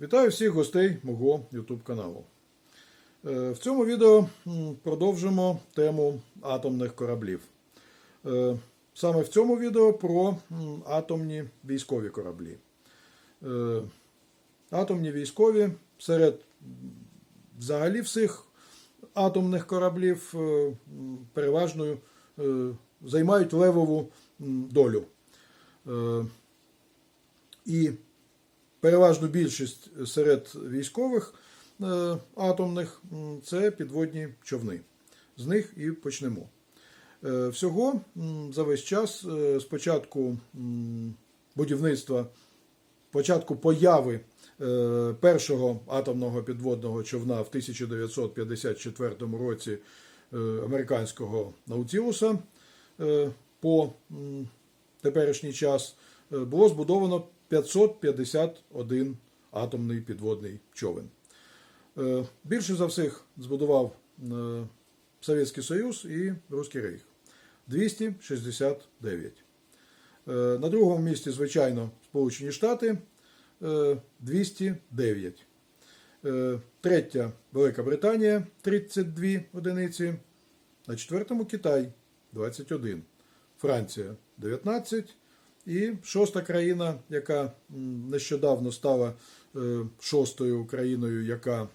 Вітаю всіх гостей мого YouTube каналу. Е, В цьому відео продовжимо тему атомних кораблів. Е, Саме в цьому відео про атомні військові кораблі. Е, Атомні військові серед взагалі всіх атомних кораблів е, займають левову долю. І переважну більшість серед військових е, атомних це підводні човни. З них і почнемо. Е, Всього за весь час е, з початку будівництва, початку появи е, першого атомного підводного човна в 1954 році е, американського Наутілуса е, по теперішній час е, було збудовано 551 атомний підводний човен. Е, Більше за всіх збудував е, Совєтський Союз і Руський Рейх 269. Е, На другому місці, звичайно, Сполучені Штати е, 209. Е, Третя Велика Британія 32 одиниці. На четвертому Китай 21. Франція 19. І шоста країна, яка нещодавно стала е, шостою країною, яка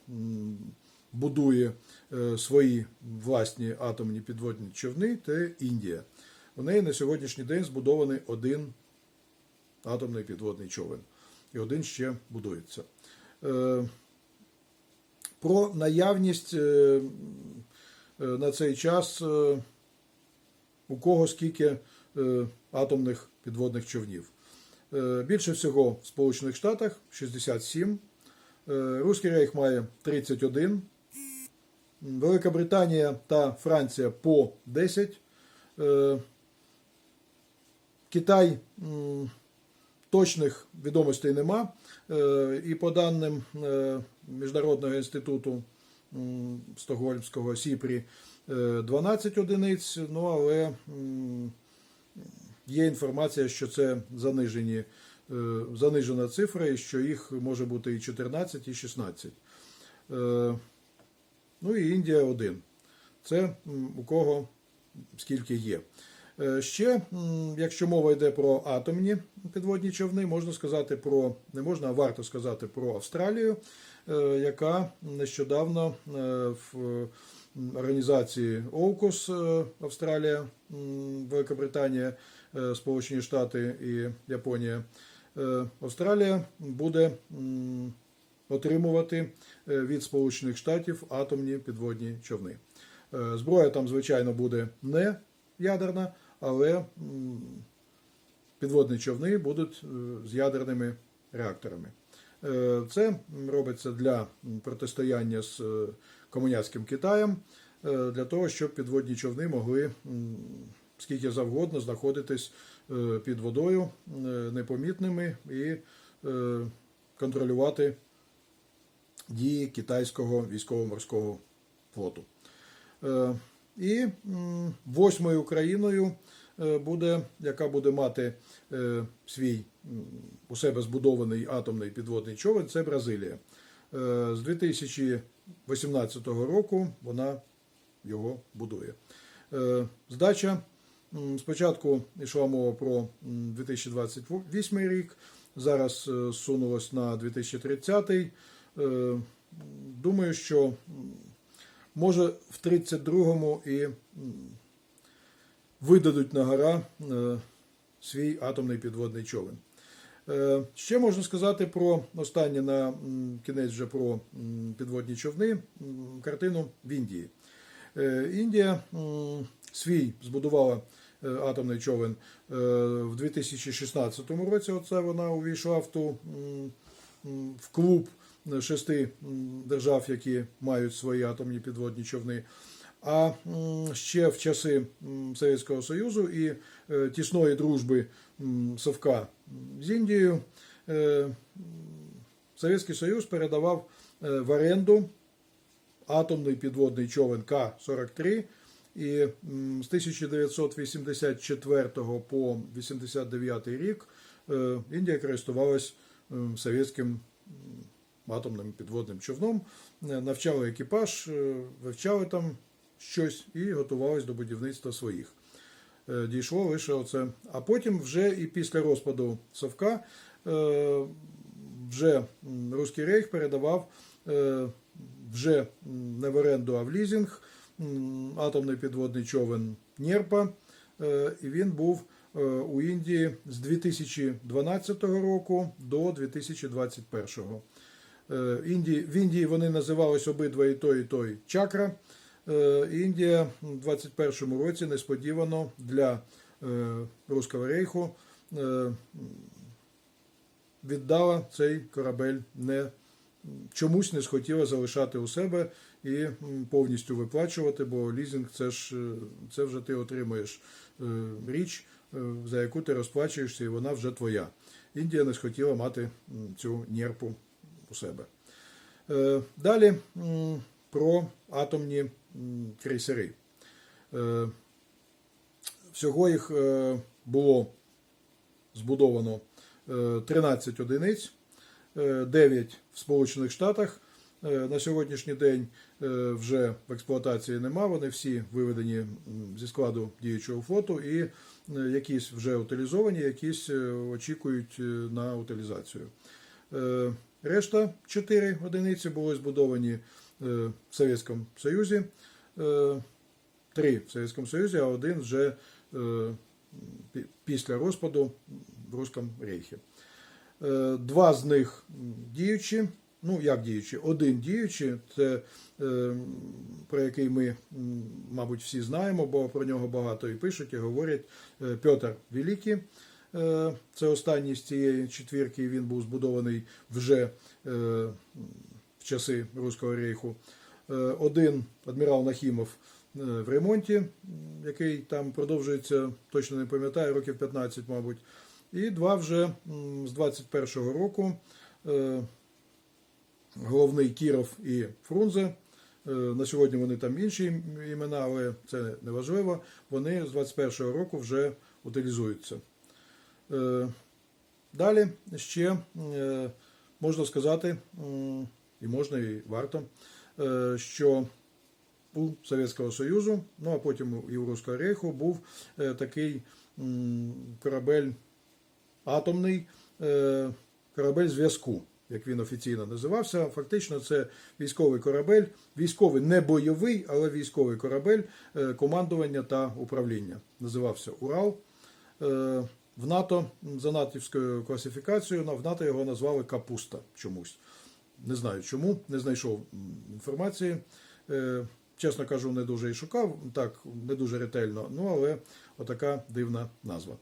будує е, свої власні атомні підводні човни, це Індія. У неї на сьогоднішній день збудований один атомний підводний човен. І один ще будується. Е, Про наявність на цей час у кого скільки атомних підводних човнів. Е, Більше всього в Сполучених Штатах 67. Е, Руський рейх має 31. Велика Британія та Франція по 10. Е, Китай точних відомостей нема. І по даним Міжнародного інституту Стокгольмського Сіпрі е, 12 одиниць, ну але є інформація, що це занижені, е, занижена цифра, і що їх може бути і 14, і 16. Е, Ну і Індія один. Це у кого скільки є. Е, Ще, якщо мова йде про атомні підводні човни, можна сказати про не можна, а варто сказати про Австралію, яка нещодавно в організації ОУКОС е, Австралія, Великобританія, Сполучені Штати і Японія. е, Австралія буде отримувати е, від Сполучених Штатів атомні підводні човни. Е, Зброя там, звичайно, буде не ядерна, але підводні човни будуть е, з ядерними реакторами. Е, Це робиться для протистояння з е, комуняцьким Китаєм, е, для того, щоб підводні човни могли скільки завгодно знаходитись е, під водою е, непомітними і е, контролювати дії китайського військово-морського флоту. І восьмою країною буде, яка буде мати свій у себе збудований атомний підводний човен, це Бразилія. З 2018 року вона його будує. Здача спочатку йшла мова про 2028 рік, зараз е, сунулось на 2030. Е, Думаю, що може в 32-му і видадуть на гора е, свій атомний підводний човен. Ще можна сказати про останнє на кінець вже про підводні човни, картину в Індії. Індія свій збудувала е, атомний човен е, в 2016 році. Оце вона увійшла в ту в клуб шести держав, які мають свої атомні підводні човни. А ще в часи Совєтського Союзу і е, тісної дружби Совка з Індією е, Совєтський Союз передавав е, в оренду атомний підводний човен К-43. І з 1984 по 89 рік е, Індія користувалась м, совєтським атомним підводним човном, е, навчали екіпаж, е, вивчали там щось і готувались до будівництва своїх. Е, Дійшло лише оце. А потім вже і після розпаду Совка е, вже Руський Рейх передавав е, вже не в оренду, а в лізинг м, атомний підводний човен Нєрпа. Е, І він був е, у Індії з 2012 року до 2021. Е, в Індії вони називались обидва і той, і той чакра. Індія в 2021 році несподівано для Руського рейху віддала цей корабель не чомусь не схотіла залишати у себе і повністю виплачувати, бо лізинг це ж е, це вже ти отримуєш е, річ, е, за яку ти розплачуєшся, і вона вже твоя. Індія не схотіла мати цю нерпу у себе. Далі про атомні крейсери. Всього їх було збудовано е, 13 одиниць, 9 в Сполучених Штатах. Е, На сьогоднішній день е, вже в експлуатації нема. Вони всі виведені зі складу діючого флоту і е, якісь вже утилізовані, якісь е, очікують е, на утилізацію. Е, Решта 4 одиниці були збудовані е, в Совєтському Союзі. Е, Три в Совєтському Союзі, а один вже е, після розпаду в Руському Рейхі. Е, Два з них діючі. Ну, як діючі? Один діючий, це е, про який ми, мабуть, всі знаємо, бо про нього багато і пишуть, і говорять. Е, Петр Великий. Е, Це останній з цієї четвірки. Він був збудований вже е, в часи Руського рейху. Е, Один адмірал Нахімов е, в ремонті, який там продовжується, точно не пам'ятаю, років 15, мабуть. І два вже з 21-го року. е, Головний Кіров і Фрунзе. Е, На сьогодні вони там інші імена, але це не важливо. Вони з 21-го року вже утилізуються. Е, Далі ще можна сказати, і можна, і варто, що у Совєтського Союзу, ну а потім і у Руського Рейху був такий корабель атомний, е, корабель зв'язку, як він офіційно називався. Фактично, це військовий корабель, військовий не бойовий, але військовий корабель е, командування та управління. Називався Урал. Е, В НАТО за натівською класифікацією в НАТО його назвали Капуста чомусь. Не знаю чому, не знайшов інформації. Чесно кажу, не дуже і шукав, так, не дуже ретельно, ну але отака дивна назва.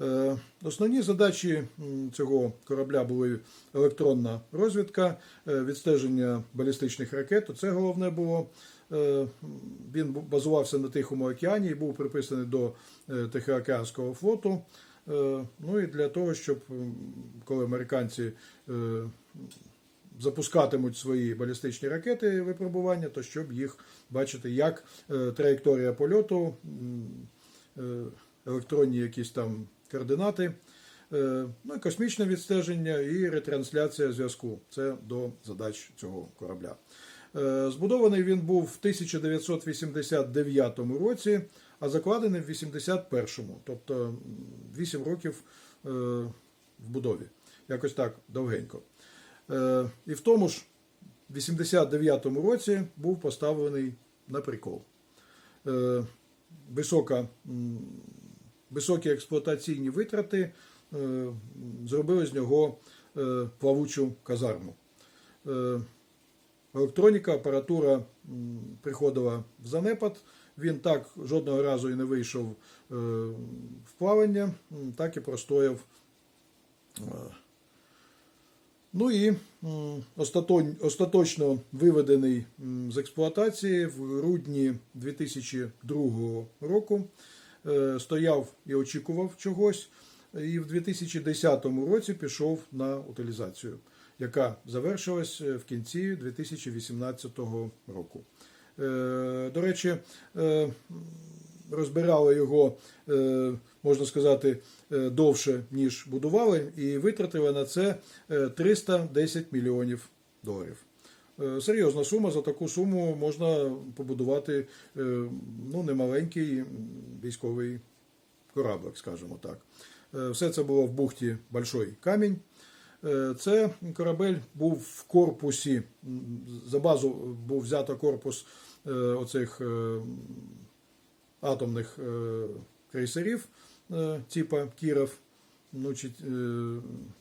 Е, Основні задачі цього корабля були електронна розвідка, е, відстеження балістичних ракет. Це головне було. Е, Він базувався на Тихому океані і був приписаний до Тихоокеанського флоту. Ну і для того, щоб коли американці запускатимуть свої балістичні ракети випробування, то щоб їх бачити, як траєкторія польоту, електронні якісь там координати, е, ну космічне відстеження і ретрансляція зв'язку. Це до задач цього корабля. Е, Збудований він був в 1989 році, а закладений в 81-му, тобто 8 років е, в будові. Якось так довгенько. І в тому ж 89-му році був поставлений на прикол. Висока, високі експлуатаційні витрати е, зробили з нього е, плавучу казарму. Е, Електроніка, апаратура приходила в занепад. Він так жодного разу і не вийшов в плавання, так і простояв. Ну і остаточно виведений з експлуатації в грудні 2002 року. Е, Стояв і очікував чогось, і в 2010 році пішов на утилізацію, яка завершилась е, в кінці 2018 року. Е, До речі, розбирали його, можна сказати, довше, ніж будували, і витратили на це е, 310 мільйонів доларів. Е, Серйозна сума. За таку суму можна побудувати е, ну, немаленький військовий кораблик, скажімо так. Е, Все це було в бухті Большой Камінь. Це корабель був в корпусі. За базу був взято корпус оцих атомних крейсерів типа Кіров, ну,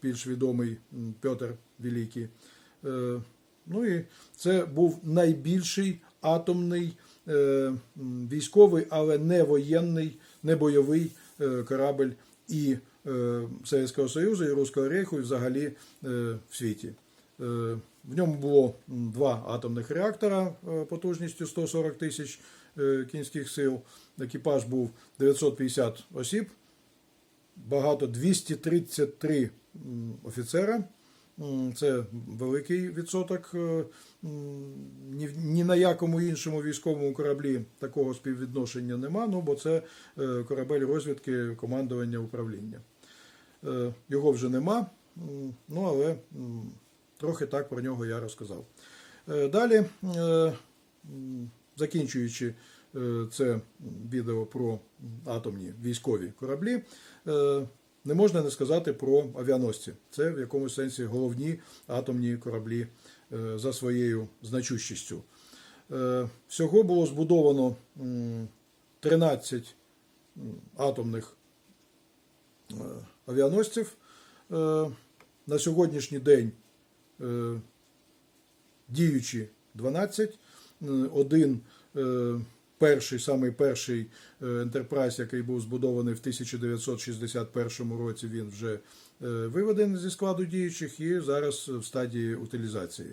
більш відомий Петр Великий. Ну і це був найбільший атомний е, військовий, але не воєнний, не бойовий е, корабль і е, Совєтського Союзу, і Руського Рейху, і взагалі е, в світі. Е, В ньому було два атомних реактора е, потужністю 140 тисяч е, кінських сил. Екіпаж був 950 осіб, багато 233 офіцера. Це великий відсоток. е, Ні, на якому іншому військовому кораблі такого співвідношення нема, ну бо це е, корабель розвідки командування управління. Е, Його вже нема, ну але трохи так про нього я розказав. Далі, закінчуючи це відео про атомні військові кораблі, не можна не сказати про авіаносці. Це в якомусь сенсі головні атомні кораблі е, за своєю значущістю. Е, Всього було збудовано 13 атомних е, авіаносців. На сьогоднішній день діючі 12. Е, Один перший, самий перший е, Enterprise, який був збудований в 1961 році, він вже е, виведений зі складу діючих і зараз в стадії утилізації.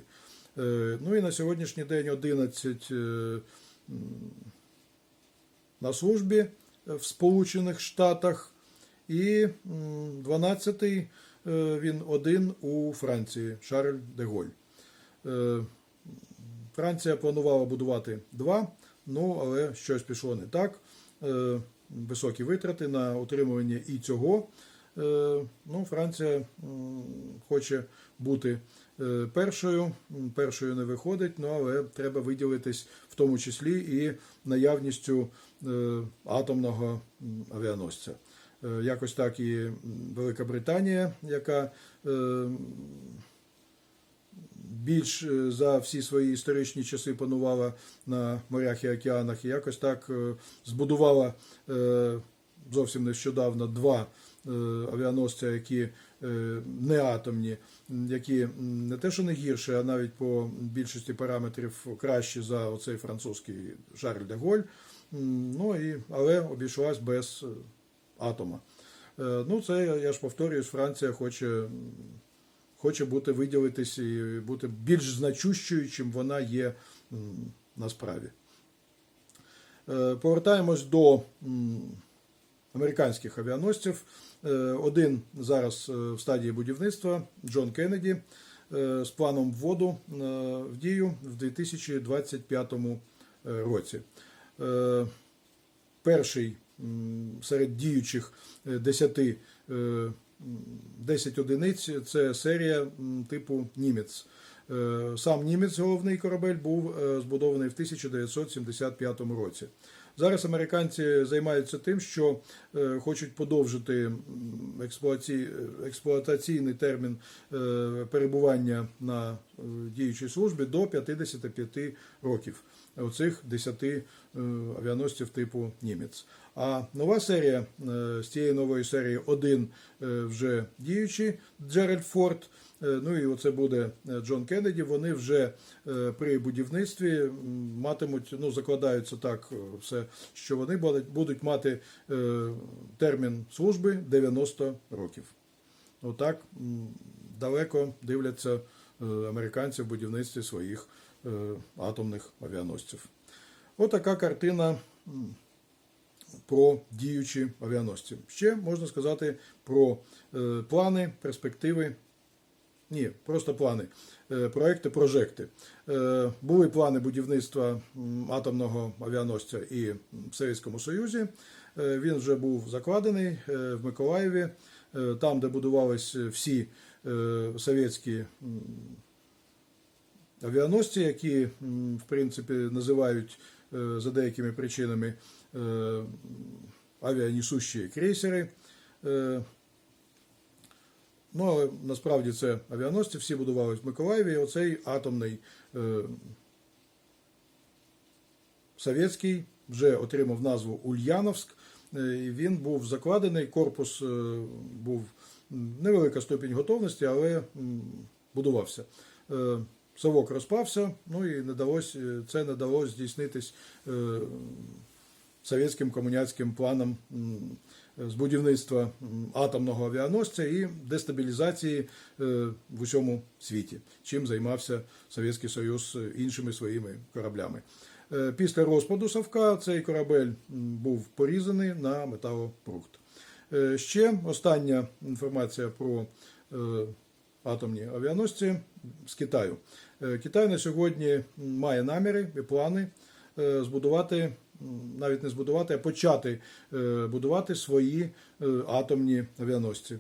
Е, Ну і на сьогоднішній день 11 е, на службі в Сполучених Штатах і 12-й е, він один у Франції, Шарль де Голь. Е, Франція планувала будувати два, ну але щось пішло не так. Е, Високі витрати на утримування і цього. Е, Ну, Франція хоче бути е, першою. Першою не виходить, ну але треба виділитись в тому числі і наявністю атомного авіаносця. Якось так і Велика Британія, яка більш е, за всі свої історичні часи панувала на морях і океанах, і якось так е, збудувала е, зовсім нещодавно два авіаносця, які не атомні, які не те, що не гірше, а навіть по більшості параметрів кращі за оцей французький Шарль де Голь. Ну і, але обійшлась без атома. Ну, це я- ж повторююсь, Франція хоче хоче бути виділитись і бути більш значущою, чим вона є насправді. Е, Повертаємось до американських авіаносців. Е, Один зараз е, в стадії будівництва Джон Кеннеді з планом вводу в дію в 2025 році. Перший серед діючих е, 10 е, м, 10 одиниць це серія типу Німець. Е, Сам Німець, головний корабель, був е, збудований в 1975 році. Зараз американці займаються тим, що е, хочуть подовжити експлуатаційний термін перебування на діючій службі до 55 років. Оцих 10 е, авіаносців типу Німець. А нова серія е, з цієї нової серії один е, вже діючий Джеральд Форд. е, Ну і оце буде е, Джон Кеннеді. Вони вже е, при будівництві матимуть, ну закладаються так, е, все, що вони будуть, мати е, термін служби 90 років. Отак далеко дивляться е, американці в будівництві своїх е, атомних авіаносців. Отака картина про діючі авіаносці. Ще можна сказати про е, плани, перспективи. Ні, просто плани, проекти, прожекти. Були плани будівництва атомного авіаносця і в Совєтському Союзі. Він вже був закладений в Миколаєві, там, де будувались всі совєтські авіаносці, які, в принципі, називають е, за деякими причинами е, авіанесущі крейсери. Е, Ну, але насправді це авіаносці, всі будувались в Миколаєві. І оцей атомний е, совєтський вже отримав назву Ульяновськ. Е, і Він був закладений, корпус е, був невелика ступінь готовності, але будувався. Е, Совок розпався, ну і не далось, е, це не далось здійснитись е, совєтським комуняцьким планом з будівництва атомного авіаносця і дестабілізації в усьому світі, чим займався Совєтський Союз іншими своїми кораблями. Після розпаду Савка цей корабель був порізаний на металопрокт. Е, Ще остання інформація про е, атомні авіаносці з Китаю. Е, Китай на сьогодні має наміри і плани збудувати, навіть не збудувати, а почати будувати свої атомні авіаносці.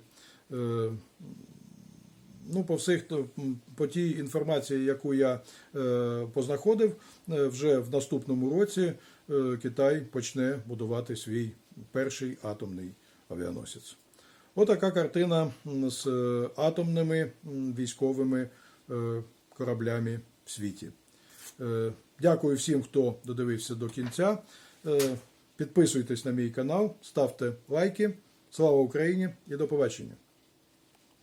Ну, по всіх по тій інформації, яку я познаходив, вже в наступному році Китай почне будувати свій перший атомний авіаносець. Отака картина з е, атомними військовими е, кораблями в світі. Е, Дякую всім, хто додивився до кінця. Підписуйтесь на мій канал, ставте лайки. Слава Україні і до побачення!